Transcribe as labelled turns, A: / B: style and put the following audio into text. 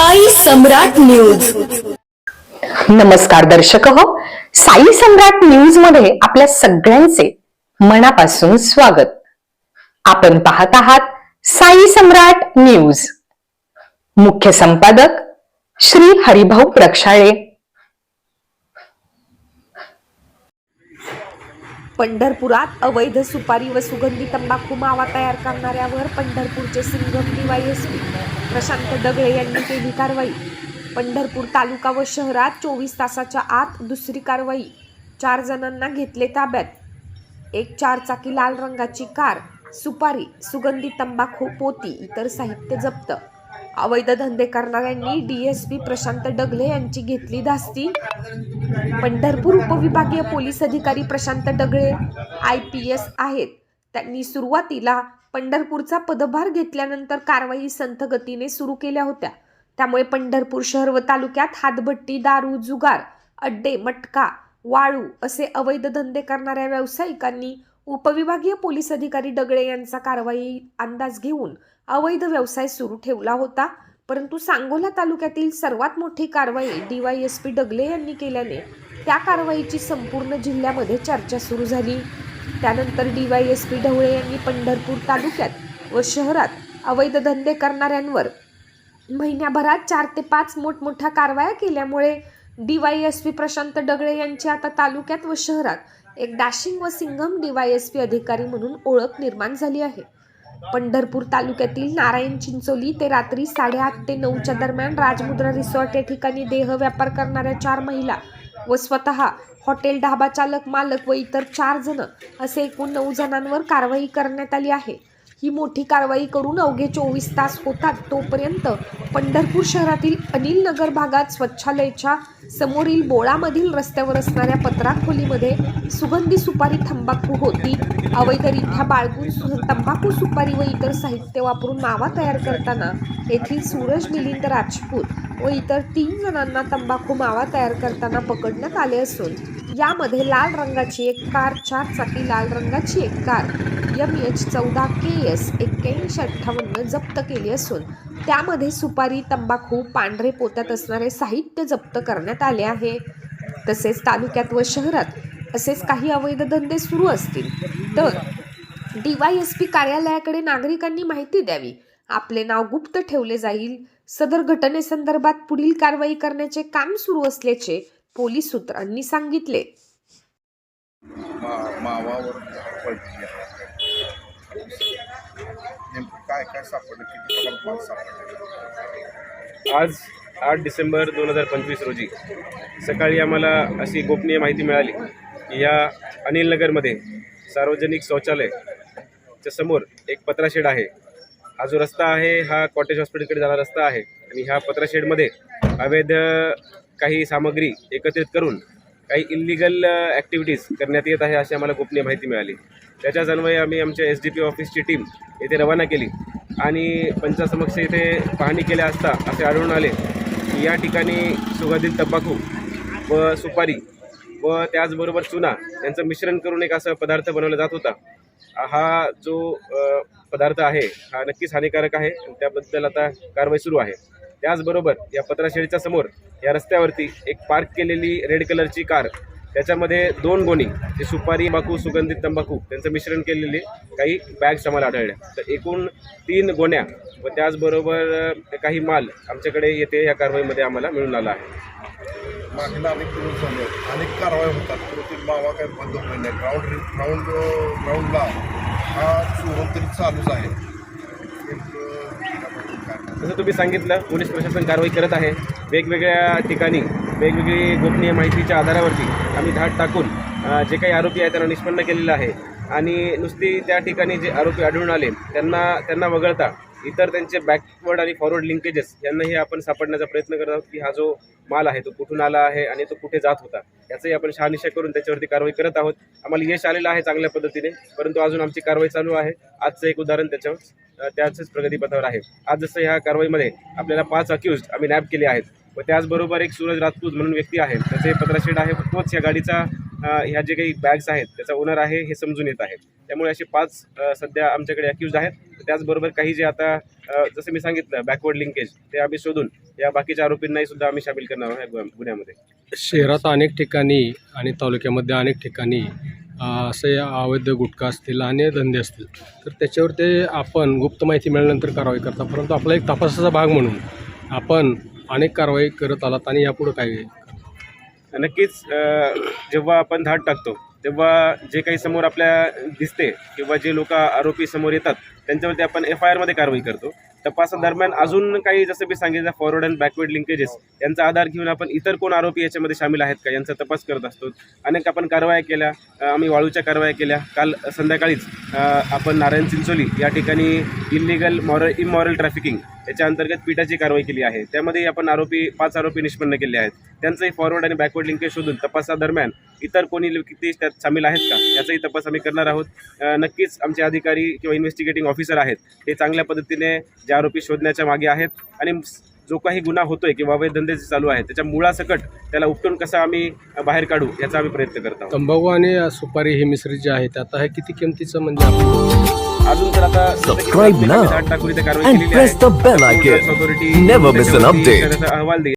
A: साई सम्राट news.
B: नमस्कार दर्शक हो. साई सम्राट न्यूजमध्ये आपल्या सगळ्यांचे मनापासून स्वागत. आपण पाहत आहात साई सम्राट न्यूज. मुख्य संपादक श्री हरिभाऊ प्रक्षाळे.
C: पंढरपुरात अवैध सुपारी व सुगंधी तंबाखू मावा तयार करणाऱ्यावर पंढरपूरचे Singham D Y S P Prashant Dagale यांनी केली कारवाई. पंढरपूर तालुका व शहरात चोवीस तासाच्या आत दुसरी कारवाई. चार जणांना घेतले ताब्यात. एक चारचाकी लाल रंगाची कार सुपारी सुगंधी तंबाखू पोती इतर साहित्य जप्त. अवैध धंदे करणाऱ्यांनी डीएसपी प्रशांत डगले यांची घेतली धास्ती. पंढरपूर उपविभागीय पोलीस अधिकारी Prashant Dagale I P S आहेत. त्यांनी सुरुवातीला पंढरपूरचा पदभार घेतल्यानंतर कारवाई संथ गतीने सुरू केल्या होत्या. त्यामुळे पंढरपूर शहर व तालुक्यात हातभट्टी दारू जुगार अड्डे मटका वाळू असे अवैध धंदे करणाऱ्या व्यावसायिकांनी उपविभागीय पोलीस अधिकारी डगळे यांचा कारवाई अंदाज घेऊन अवैध व्यवसाय सुरू ठेवला होता. परंतु सांगोला तालुक्यातील सर्वात मोठी कारवाई डीवायएसपी डगले यांनी केल्याने त्या कारवाईची संपूर्ण जिल्ह्यामध्ये चर्चा सुरू झाली. त्यानंतर डीवायएसपी ढवळे यांनी पंढरपूर तालुक्यात व शहरात अवैध धंदे करणाऱ्यांवर महिन्याभरात चार ते पाच मोठमोठ्या कारवाया केल्यामुळे डीवायएसपी प्रशांत डगळे यांची आता तालुक्यात व शहरात एक डॅशिंग व सिंघम डीवायएसपी अधिकारी म्हणून ओळख निर्माण झाली आहे. पंढरपूर तालुक्यातील नारायण चिंचोली ते रात्री साडेआठ ते नऊच्या दरम्यान राजमुद्रा रिसॉर्ट या ठिकाणी देह व्यापार करणाऱ्या चार महिला व स्वतः हॉटेल ढाबा चालक मालक व इतर चार जण असे एकूण नऊ जणांवर कारवाई करण्यात आली आहे. ही मोठी कारवाई करून अवघे चोवीस तास होतात. तोपर्यंत पंढरपूर शहरातील अनिल नगर भागात स्वच्छालयाच्या समोरील बोळामधील रस्त्यावर असणाऱ्या पत्राखोलीमध्ये सुगंधी सुपारी तंबाखू होती. अवैधरित्या बाळगून तंबाखू सुपारी व इतर साहित्य वापरून मावा तयार करताना येथील सूरज मिलिंद राजपूत व इतर तीन जणांना तंबाखू मावा तयार करताना पकडण्यात आले असून यामध्ये लाल रंगाची एक कार चार चाकी लाल रंगाची एक कार एम एच चौदा के एस एक्क्याऐंशी अठ्ठावन्न जप्त केली असून त्यामध्ये सुपारी तंबाखू पांढरे पोत्यात असणारे साहित्य जप्त करण्यात आले आहे. तसेच तालुक्यात व शहरात असेच काही अवैध धंदे सुरू असतील तर डीवायएसपी कार्यालयाकडे नागरिकांनी माहिती द्यावी. आपले नाव गुप्त ठेवले जाईल. सदर घटनेसंदर्भात पुढील कारवाई करण्याचे काम सुरू असल्याचे पोलीस सूत्रांनी सांगितले.
D: मा मावावर नेमकं काय काय सापडलं? किती प्रमाणात सापडलं?
E: आज आठ डिसेंबर दोन हजार पंचवीस रोजी सकाळी आम्हाला अशी गोपनीय माहिती मिळाली की या अनिल नगरमध्ये सार्वजनिक शौचालयच्या समोर एक पत्राशेड आहे. हा जो रस्ता आहे हा कॉटेज हॉस्पिटलकडे जाणारा रस्ता आहे आणि ह्या पत्राशेडमध्ये अवैध काही सामग्री एकत्रित करून काही इल्लिगल ॲक्टिव्हिटीज uh, करण्यात येत आहे अशी आम्हाला गोपनीय माहिती मिळाली. त्याच्याच अन्वये आम्ही आमच्या एस डी पी ऑफिसची टीम येथे रवाना केली. आणि पंचासमक्ष येथे पाहणी केल्या असता असे आढळून आले की या ठिकाणी सुगंधित तंबाखू व सुपारी व त्याचबरोबर चुना यांचं मिश्रण करून एक असा पदार्थ बनवला जात होता. हा जो uh, पदार्थ आहे हा नक्कीच हानिकारक आहे. आणि त्याबद्दल आता कारवाई सुरू आहे. त्याचबरोबर या पत्राशेळीच्या समोर या रस्त्यावरती एक पार्क केलेली रेड कलरची कार त्याच्यामध्ये दोन गोणी जे सुपारी बाकू सुगंधित तंबाखू त्यांचं मिश्रण केलेले काही बॅग्स आम्हाला आढळल्या. तर एकूण तीन गोण्या व त्याचबरोबर काही माल आमच्याकडे येथे या कारवाईमध्ये आम्हाला मिळून आला आहे.
D: मागील अनेक दिवस झाले अनेक होतात. कृत्रिम मावा काही बंद होत नाही ग्राउंड ग्राउंड ग्राउंडला हा चोरून तरी चालूच आहे.
E: जसं तुम्ही सांगितलं पोलीस प्रशासन कारवाई करत आहे. वेगवेगळ्या ठिकाणी वेगवेगळी गोपनीय माहितीच्या आधारावरती आम्ही धाड टाकून जे काही आरोपी आहेत त्यांना निष्पन्न केलेलं आहे. आणि नुसती त्या ठिकाणी जे आरोपी आढळून आले त्यांना त्यांना वगळता इतर त्यांचे बॅकवर्ड आणि फॉरवर्ड लिंकेजेस यांनाही आपण सापडण्याचा प्रयत्न करत आहोत की हा जो माल आहे तो कुठून आला आहे आणि तो कुठे जात होता याचाही आपण शहानिशा करून त्याच्यावरती कारवाई करत आहोत. आम्हाला यश आलेलं आहे चांगल्या पद्धतीने परंतु अजून आमची कारवाई चालू आहे. आजचं एक उदाहरण त्याच्यावर त्याचंच प्रगतीपथावर आहे. आज जसं ह्या कारवाईमध्ये आपल्याला पाच अक्युज आम्ही नॅप केले आहेत. व त्याचबरोबर एक सूरज राजपूत म्हणून व्यक्ती आहे त्याचे पत्राशेड आहे. तोच या गाडीचा ह्या जे काही बॅग्स आहेत त्याचा ओनर आहे हे समजून येत आहे त्यामुळे असे पाच सध्या आमच्याकडे अक्यूज आहेत. त्याचबरोबर काही जे आता जसं मी सांगितलं बॅकवर्ड लिंकेज ते आम्ही शोधून या बाकीच्या आरोपींनाही सुद्धा आम्ही सामील करणार आहोत गुन्ह्यामध्ये.
F: शहरात अनेक ठिकाणी आणि तालुक्यामध्ये अनेक ठिकाणी असे अवैध गुटखा असतील आणि धंदे असतील. तर त्याच्यावर ते आपण गुप्त माहिती मिळाल्यानंतर कारवाई करतात. परंतु आपला एक तपासाचा भाग म्हणून आपण अनेक कारवाई करत आलात आणि यापुढं काय
E: नक्कीच जेव्हा आपण धाड टाकतो तेव्हा जे काही समोर आपल्या दिसते किंवा जे लोक आरोपी समोर येतात त्यांच्यावरती आपण एफ आय आरमध्ये कारवाई करतो. तपासादरम्यान अजून काही जसं मी सांगितलं फॉरवर्ड अँड बॅकवर्ड लिंकेजेस यांचा आधार घेऊन आपण इतर कोण आरोपी याच्यामध्ये सामील आहेत का? यांचा तपास करत असतो. अनेक आपण कारवाया केल्या. आम्ही वाळूच्या कारवाया केल्या. काल संध्याकाळीच आपण नारायण चिंचोली या ठिकाणी इलिगल मॉरल इमॉरल ट्रॅफिकिंग याच्या अंतर्गत पिठाची कारवाई केली आहे. त्यामध्ये आपण आरोपी पाच आरोपी निष्पन्न केले आहेत. त्यांचंही फॉरवर्ड आणि बॅकवर्ड लिंकेज शोधून तपासादरम्यान इतर कोणी किती त्यात सामील आहेत का? याचाही तपास आम्ही करणार आहोत. नक्कीच आमचे अधिकारी किंवा इन्व्हेस्टिगेटिंग ऑफिसर आहेत. ते चांगल्या पद्धतीने जे आरोपी शोधण्याच्या मागे आहेत. आणि जो काही गुन्हा होतोय किंवा अवैध धंदे जे चालू आहेत त्याच्या मुळासकट त्याला उपटून कसा आम्ही बाहेर काढू याचा आम्ही प्रयत्न करत आहोत.
F: तंबाखू आणि सुपारी हे मिश्रित जे आहे आता हे किती किमतीचं म्हणजे
E: अजून तर आता
G: icon.
E: Authority
G: Never miss an
E: त्याच्यावरती
G: update.
E: त्याचा अहवाल देईल